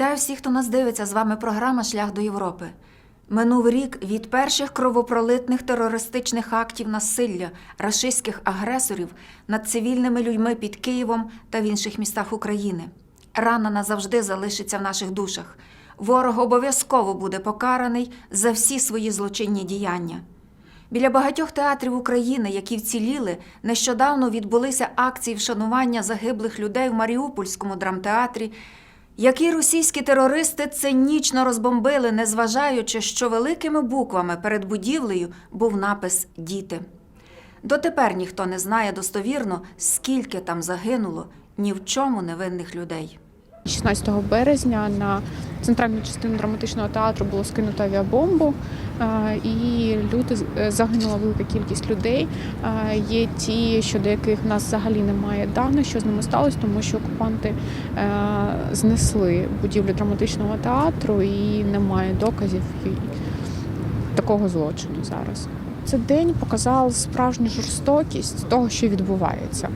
Вітаю всіх, хто нас дивиться. З вами програма Шлях до Європи. Минув рік від перших кровопролитних терористичних актів насилля рашистських агресорів над цивільними людьми під Києвом та в інших містах України. Рана назавжди залишиться в наших душах. Ворог обов'язково буде покараний за всі свої злочинні діяння. Біля багатьох театрів України, які вціліли, нещодавно відбулися акції вшанування загиблих людей в Маріупольському драмтеатрі, які російські терористи цинічно розбомбили, незважаючи, що великими буквами перед будівлею був напис Діти. Дотепер ніхто не знає достовірно, скільки там загинуло ні в чому невинних людей. 16 березня на центральну частину драматичного театру було скинуто авіабомбу, е, і люди е, загинула велика кількість людей. Е, Є ті, щодо яких в нас взагалі немає даних, що з ними сталося, тому що окупанти знесли будівлю драматичного театру і немає доказів такого злочину зараз. Цей день показав справжню жорстокість того, що відбувається.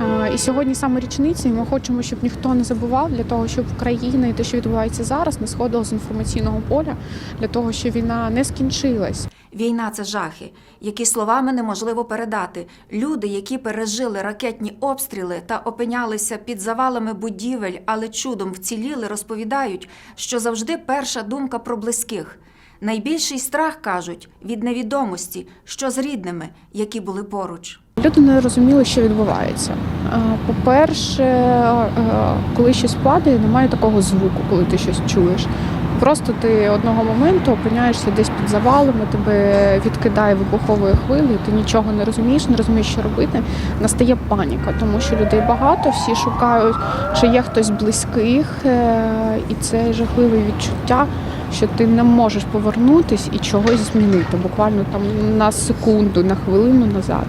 Е, І сьогодні саме річниця, і ми хочемо, щоб ніхто не забував для того, щоб Україна і те, що відбувається зараз, не сходило з інформаційного поля, для того, щоб війна не скінчилась. Війна це жахи, які словами неможливо передати. Люди, які пережили ракетні обстріли та опинялися під завалами будівель, але чудом вціліли, розповідають, що завжди перша думка про близьких. Найбільший страх кажуть від невідомості, що з рідними, які були поруч. Люди не розуміли, що відбувається. По-перше, коли щось падає, немає такого звуку, коли ти щось чуєш. Просто ти одного моменту опиняєшся десь під завалами, тебе відкидає вибуховою хвилею, ти нічого не розумієш, не розумієш, що робити. Настає паніка, тому що людей багато, всі шукають, чи є хтось близьких, е, і це жахливе відчуття, що ти не можеш повернутись і чогось змінити, буквально там на секунду, на хвилину назад.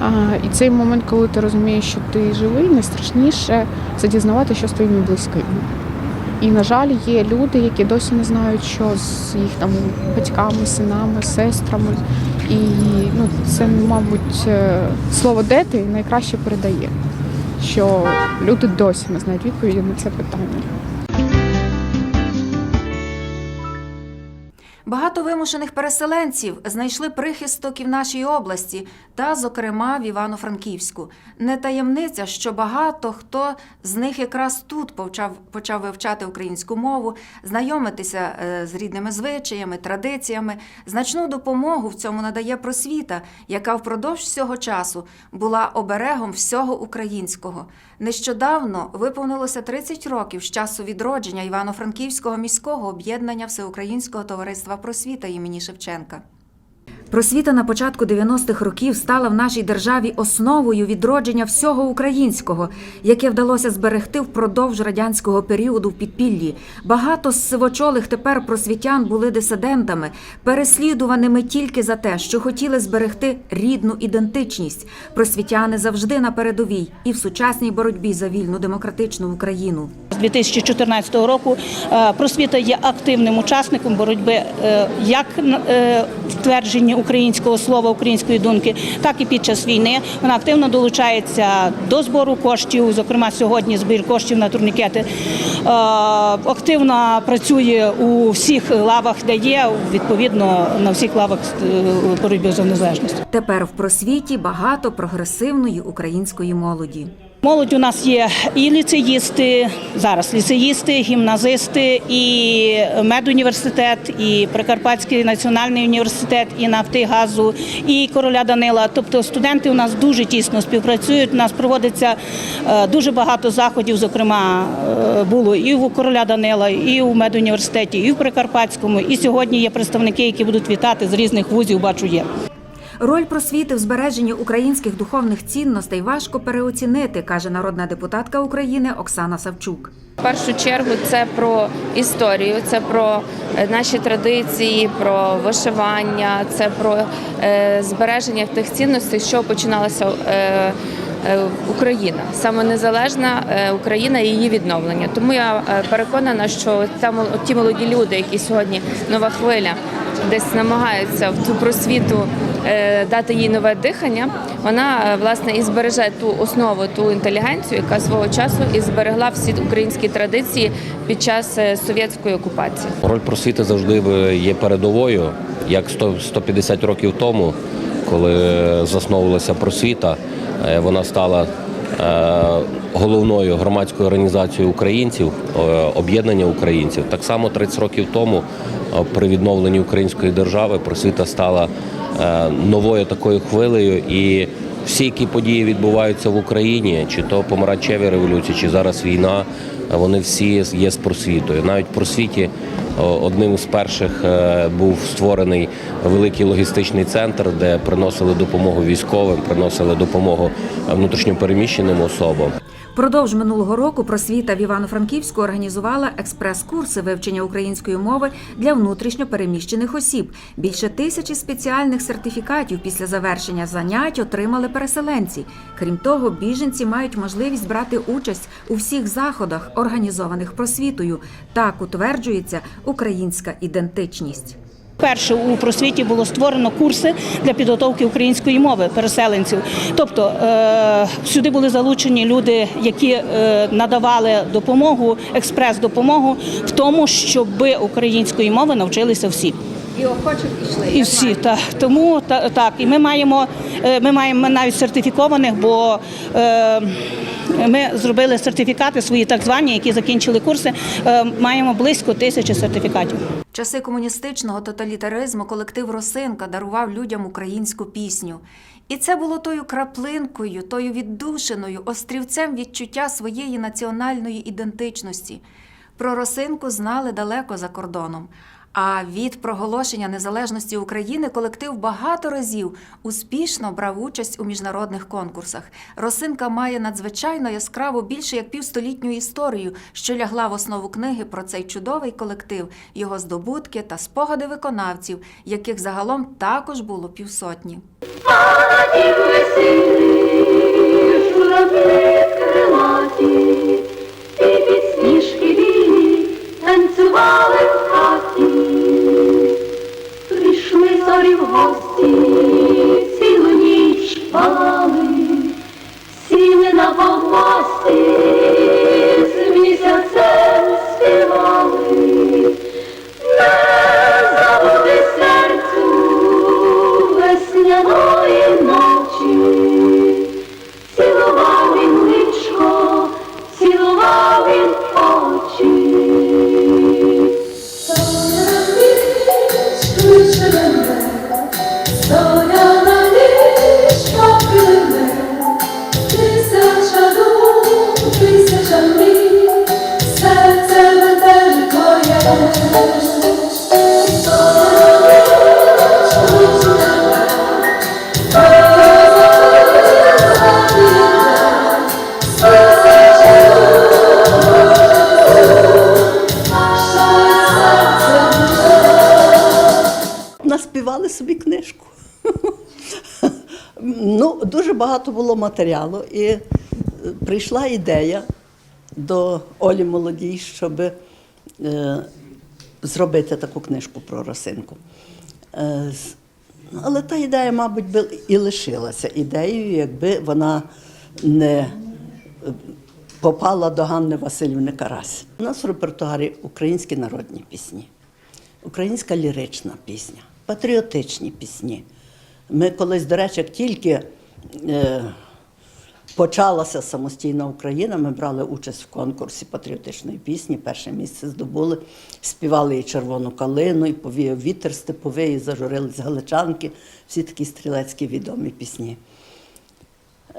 А, І цей момент, коли ти розумієш, що ти живий, найстрашніше це дізнавати, що з твоїми близькими. І, на жаль, є люди, які досі не знають, що з їх там батьками, синами, сестрами. І ну, це, мабуть, е, слово дети найкраще передає, що люди досі не знають відповіді на це питання. Багато вимушених переселенців знайшли прихисток і в нашій області, та, зокрема, в Івано-Франківську. Не таємниця, що багато хто з них якраз тут почав, почав вивчати українську мову, знайомитися е, з рідними звичаями, традиціями. Значну допомогу в цьому надає просвіта, яка впродовж всього часу була оберегом всього українського. Нещодавно виповнилося 30 років з часу відродження Івано-Франківського міського об'єднання Всеукраїнського товариства просвіта імені Шевченка. Просвіта на початку 90-х років стала в нашій державі основою відродження всього українського, яке вдалося зберегти впродовж радянського періоду в підпіллі. Багато з сивочолих тепер просвітян були дисидентами, переслідуваними тільки за те, що хотіли зберегти рідну ідентичність. Просвітяни завжди на передовій і в сучасній боротьбі за вільну демократичну Україну. З 2014 року е, просвіта є активним учасником боротьби е, як е, втвердження українського слова, української думки, так і під час війни. Вона активно долучається до збору коштів. Зокрема, сьогодні збір коштів на турнікети. Активно працює у всіх лавах, де є, відповідно на всіх лавах боротьби за незалежність. Тепер в просвіті багато прогресивної української молоді. Молодь у нас є і ліцеїсти, зараз ліцеїсти, гімназисти, і медуніверситет, і Прикарпатський національний університет, і Нафтигазу, і короля Данила. Тобто студенти у нас дуже тісно співпрацюють. У нас проводиться е, дуже багато заходів. Зокрема, е, було і у короля Данила, і у медуніверситеті, і в Прикарпатському. І сьогодні є представники, які будуть вітати з різних вузів. Бачу, є. Роль просвіти в збереженні українських духовних цінностей важко переоцінити, каже народна депутатка України Оксана Савчук. В першу чергу це про історію, це про е, наші традиції, про вишивання, це про е, збереження тих цінностей, що починалася е, Україна, саме незалежна Україна і її відновлення. Тому я переконана, що ті молоді люди, які сьогодні нова хвиля десь намагаються в цю просвіту е, дати їй нове дихання, вона е, власне і збереже ту основу, ту інтелігенцію, яка свого часу і зберегла всі українські традиції під час е, совєтської окупації. Роль просвіти завжди є передовою, як 100 150 років тому, коли засновувалася просвіта, вона стала головною громадською організацією українців, е, об'єднання українців. Так само 30 років тому, е, при відновленні української держави, просвіта стала е, новою такою хвилею і. Всі, які події відбуваються в Україні, чи то помаранчеві революції, чи зараз війна, вони всі є з просвітою. Навіть в просвіті одним з перших е, був створений великий логістичний центр, де приносили допомогу військовим, приносили допомогу е, внутрішньопереміщеним особам. Продовж минулого року просвіта в Івано-Франківську організувала експрес-курси вивчення української мови для внутрішньо переміщених осіб. Більше тисячі спеціальних сертифікатів після завершення занять отримали переселенці. Крім того, біженці мають можливість брати участь у всіх заходах, організованих просвітою. Так утверджується українська ідентичність. Перше у просвіті було створено курси для підготовки української мови переселенців. Тобто е, сюди були залучені люди, які е, надавали допомогу, експрес-допомогу в тому, щоб української мови навчилися всі. І охочих пішли. І всі так. Тому та, так, і ми маємо, е, ми маємо навіть сертифікованих, бо е, ми зробили сертифікати свої так звані, які закінчили курси. Е, маємо близько тисячі сертифікатів. Часи комуністичного тоталітаризму колектив Росинка дарував людям українську пісню. І це було тою краплинкою, тою віддушиною, острівцем відчуття своєї національної ідентичності. Про Росинку знали далеко за кордоном. А від проголошення незалежності України колектив багато разів успішно брав участь у міжнародних конкурсах. Росинка має надзвичайно яскраву більше як півстолітню історію, що лягла в основу книги про цей чудовий колектив, його здобутки та спогади виконавців, яких загалом також було півсотні. Танцювали гості, цілу ніч палали, сіли на помості, багато було матеріалу, і е, прийшла ідея до Олі Молодій, щоб е, зробити таку книжку про росинку. Е, але та ідея, мабуть, би і лишилася ідеєю, якби вона не попала до Ганни Васильівни Карась. У нас в репертуарі українські народні пісні, українська лірична пісня, патріотичні пісні. Ми колись, до речі, тільки почалася самостійна Україна, ми брали участь в конкурсі патріотичної пісні. Перше місце здобули, співали і червону калину, і повіяв вітер степовий, і зажурились галичанки, всі такі стрілецькі відомі пісні.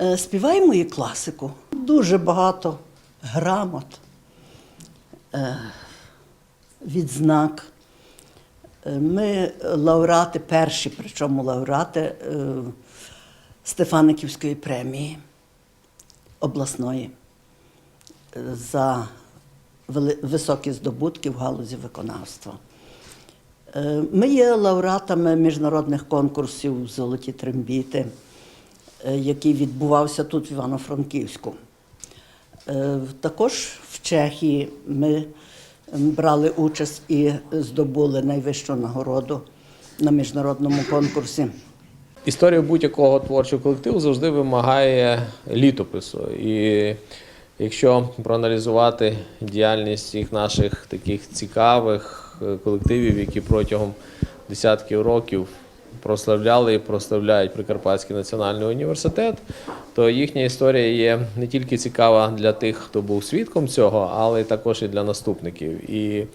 Е, Співаємо і класику. Дуже багато грамот, е, відзнак. Е, Ми лауреати, перші, причому лауреати е, Стефаниківської премії обласної е, за високі здобутки в галузі виконавства. Е, Ми є лауреатами міжнародних конкурсів Золоті трембіти, е, який відбувався тут в Івано-Франківську. Також в Чехії ми брали участь і здобули найвищу нагороду на міжнародному конкурсі. Історія будь-якого творчого колективу завжди вимагає літопису. І якщо проаналізувати діяльність всіх наших таких цікавих е, колективів, які протягом десятків років прославляли і прославляють Прикарпатський національний університет, то їхня історія є не тільки цікава для тих, хто був свідком цього, але також і для наступників. І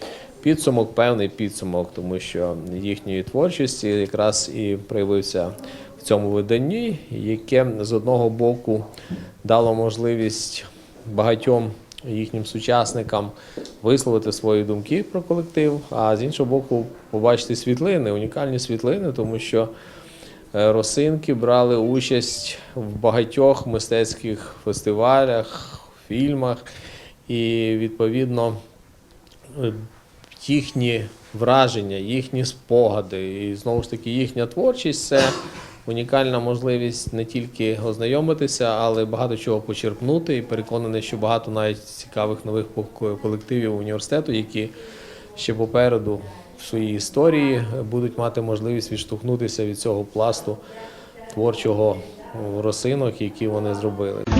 підсумок, певний підсумок, тому що їхньої творчості якраз і проявився в цьому виданні, яке з одного боку дало можливість багатьом їхнім сучасникам висловити свої думки про колектив, а з іншого боку, побачити світлини, унікальні світлини, тому що е, росинки брали участь в багатьох мистецьких фестивалях, фільмах, і відповідно е, їхні враження, їхні спогади, і знову ж таки їхня творчість це унікальна можливість не тільки ознайомитися, але багато чого почерпнути. І переконаний, що багато навіть цікавих нових колективів університету, які ще попереду в своїй історії будуть мати можливість відштовхнутися від цього пласту творчого росинок, які вони зробили.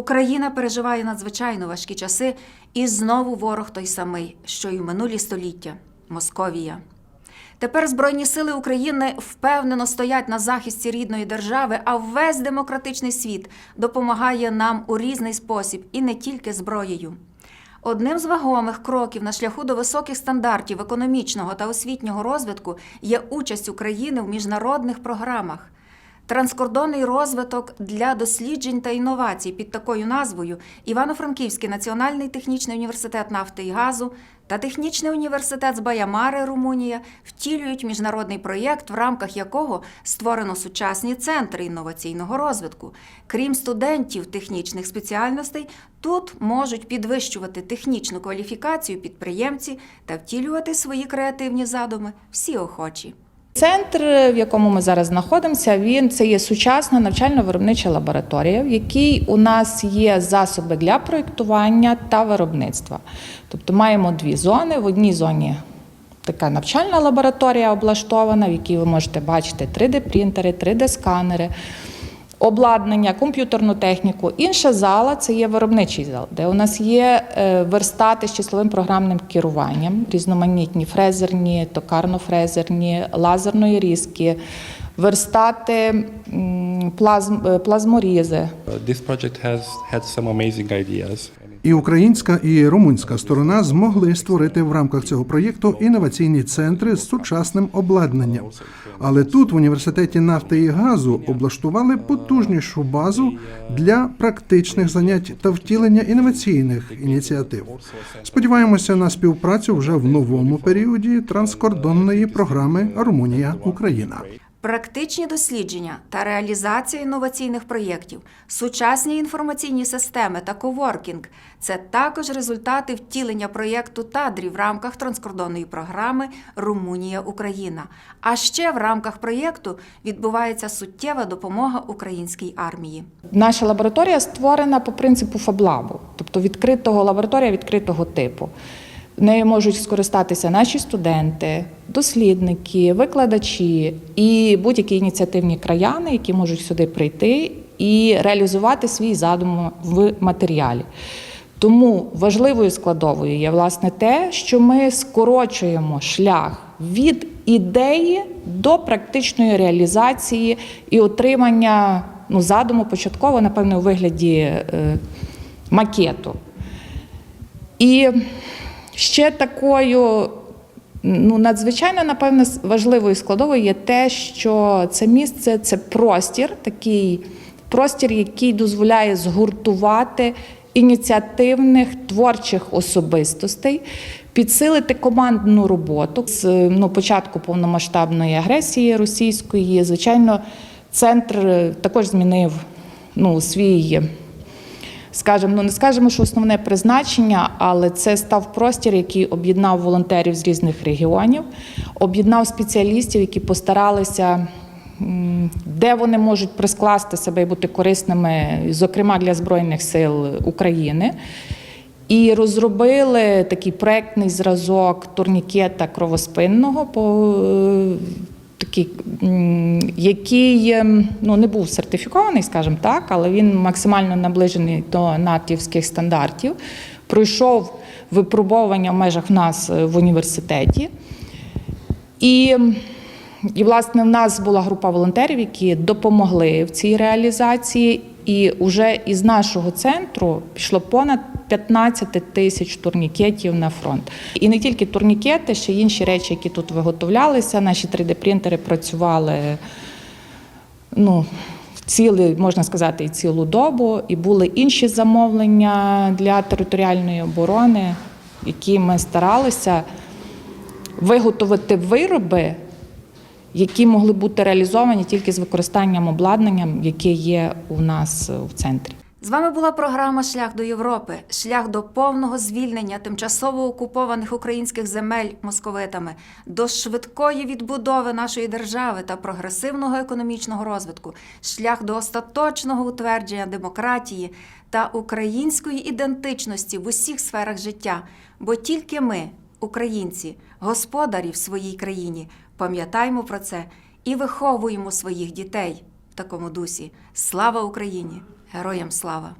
Україна переживає надзвичайно важкі часи, і знову ворог той самий, що й в минулі століття Московія. Тепер Збройні сили України впевнено стоять на захисті рідної держави, а весь демократичний світ допомагає нам у різний спосіб і не тільки зброєю. Одним з вагомих кроків на шляху до високих стандартів економічного та освітнього розвитку є участь України в міжнародних програмах. Транскордонний розвиток для досліджень та інновацій під такою назвою Івано-Франківський національний технічний університет нафти і газу та Технічний університет з Баямари, Румунія втілюють міжнародний проєкт, в рамках якого створено сучасні центри інноваційного розвитку. Крім студентів технічних спеціальностей, тут можуть підвищувати технічну кваліфікацію підприємці та втілювати свої креативні задуми всі охочі. Центр, в якому ми зараз знаходимося, він це є сучасна навчально-виробнича лабораторія, в якій у нас є засоби для проєктування та виробництва. Тобто маємо дві зони. В одній зоні така навчальна лабораторія облаштована, в якій ви можете бачити 3D-принтери, 3D-сканери. Обладнання, комп'ютерну техніку. Інша зала це є виробничий зал, де у нас є е, верстати з числовим програмним керуванням, різноманітні фрезерні, токарно-фрезерні, лазерної різки, верстати плазм, е, плазморізи. Uh, This project has had some amazing ideas. І українська і румунська сторона змогли створити в рамках цього проєкту інноваційні центри з сучасним обладнанням. Але тут, в університеті нафти і газу, облаштували потужнішу базу для практичних занять та втілення інноваційних ініціатив. Сподіваємося на співпрацю вже в новому періоді транскордонної програми Румунія Україна. Практичні дослідження та реалізація інноваційних проєктів, сучасні інформаційні системи та коворкінг це також результати втілення проєкту Тадрі в рамках транскордонної програми Румунія Україна. А ще в рамках проєкту відбувається суттєва допомога українській армії. Наша лабораторія створена по принципу фаблабу, тобто відкритого лабораторія відкритого типу. Нею можуть скористатися наші студенти, дослідники, викладачі і будь-які ініціативні краяни, які можуть сюди прийти і реалізувати свій задум в матеріалі. Тому важливою складовою є власне те, що ми скорочуємо шлях від ідеї до практичної реалізації і отримання ну, задуму початково, напевно, у вигляді е, макету. І ще такою ну, надзвичайно, напевно, важливою складовою є те, що це місце це простір, такий простір, який дозволяє згуртувати ініціативних творчих особистостей, підсилити командну роботу з ну, початку повномасштабної агресії російської. Звичайно, центр е, також змінив ну, свій скажімо, ну не скажемо, що основне призначення, але це став простір, який об'єднав волонтерів з різних регіонів, об'єднав спеціалістів, які постаралися, де вони можуть прискласти себе і бути корисними, зокрема для Збройних сил України. І розробили такий проектний зразок турнікета кровоспинного, по, е, такий, який ем, ну, не був сертифікований, скажімо так, але він максимально наближений до натівських стандартів. Пройшов випробовування в межах в нас е, в університеті. І, і, власне, в нас була група волонтерів, які допомогли в цій реалізації. І вже із нашого центру пішло понад 15 тисяч турнікетів на фронт. І не тільки турнікети, ще й інші речі, які тут виготовлялися. Наші 3D-принтери працювали ну, цілий, можна сказати, і цілу добу. І були інші замовлення для територіальної оборони, які ми старалися виготовити вироби, які могли бути реалізовані тільки з використанням обладнання, яке є у нас в центрі. З вами була програма Шлях до Європи, шлях до повного звільнення тимчасово окупованих українських земель московитами, до швидкої відбудови нашої держави та прогресивного економічного розвитку, шлях до остаточного утвердження демократії та української ідентичності в усіх сферах життя. Бо тільки ми, українці, господарі в своїй країні, пам'ятаємо про це і виховуємо своїх дітей в такому дусі. Слава Україні! Героям слава!